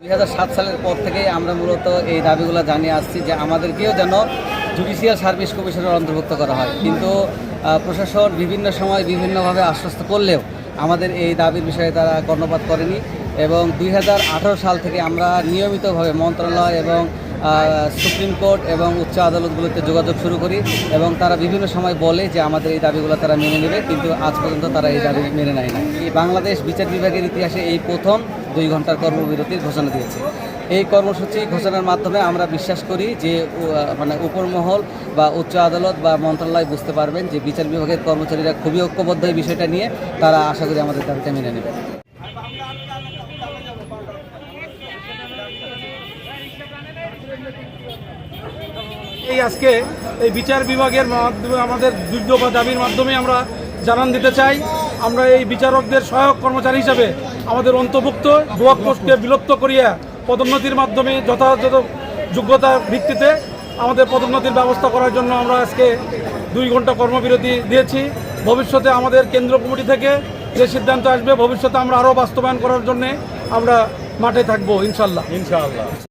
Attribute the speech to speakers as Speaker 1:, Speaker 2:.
Speaker 1: দুই সাত সালের পর থেকেই আমরা মূলত এই দাবিগুলো জানিয়ে আসছি যে আমাদেরকেও যেন জুডিশিয়াল সার্ভিস কমিশনের অন্তর্ভুক্ত করা হয়। কিন্তু প্রশাসন বিভিন্ন সময় বিভিন্নভাবে আশ্বস্ত করলেও আমাদের এই দাবির বিষয়ে তারা কর্ণপাত করেনি। এবং দুই হাজার আঠারো সাল থেকে আমরা নিয়মিতভাবে মন্ত্রণালয় এবং সুপ্রিম কোর্ট এবং উচ্চ আদালতগুলোতে যোগাযোগ শুরু করি এবং তারা বিভিন্ন সময় বলে যে আমাদের এই দাবিগুলো তারা মেনে নেবে, কিন্তু আজ পর্যন্ত তারা এই দাবি মেনে নেয় না এই বাংলাদেশ বিচার বিভাগের ইতিহাসে এই প্রথম দুই ঘণ্টার কর্মবিরতির ঘোষণা দিয়েছে। এই কর্মসূচি ঘোষণার মাধ্যমে আমরা বিশ্বাস করি যে মানে উপরমহল বা উচ্চ আদালত বা মন্ত্রণালয় বুঝতে পারবেন যে বিচার বিভাগের কর্মচারীরা খুবই ঐক্যবদ্ধ এই বিষয়টা নিয়ে তারা আশা করি আমাদের দাবিটা মেনে নেবে।
Speaker 2: এই আজকে এই বিচার বিভাগের মাধ্যমে, আমাদের যুদ্ধ বা দাবির মাধ্যমে আমরা জানান দিতে চাই। আমরা এই বিচারকদের সহায়ক কর্মচারী হিসাবে আমাদের অন্তর্ভুক্ত ব্লক পোস্টকে বিলুপ্ত করিয়া পদোন্নতির মাধ্যমে যথাযথ যোগ্যতার ভিত্তিতে আমাদের পদোন্নতির ব্যবস্থা করার জন্য আমরা আজকে দুই ঘণ্টা কর্মবিরতি দিয়েছি। ভবিষ্যতে আমাদের কেন্দ্র কমিটি থেকে যে সিদ্ধান্ত আসবে, ভবিষ্যতে আমরা আরও বাস্তবায়ন করার জন্য আমরা মাঠে থাকব, ইনশাল্লাহ।
Speaker 3: ইনশাআল্লাহ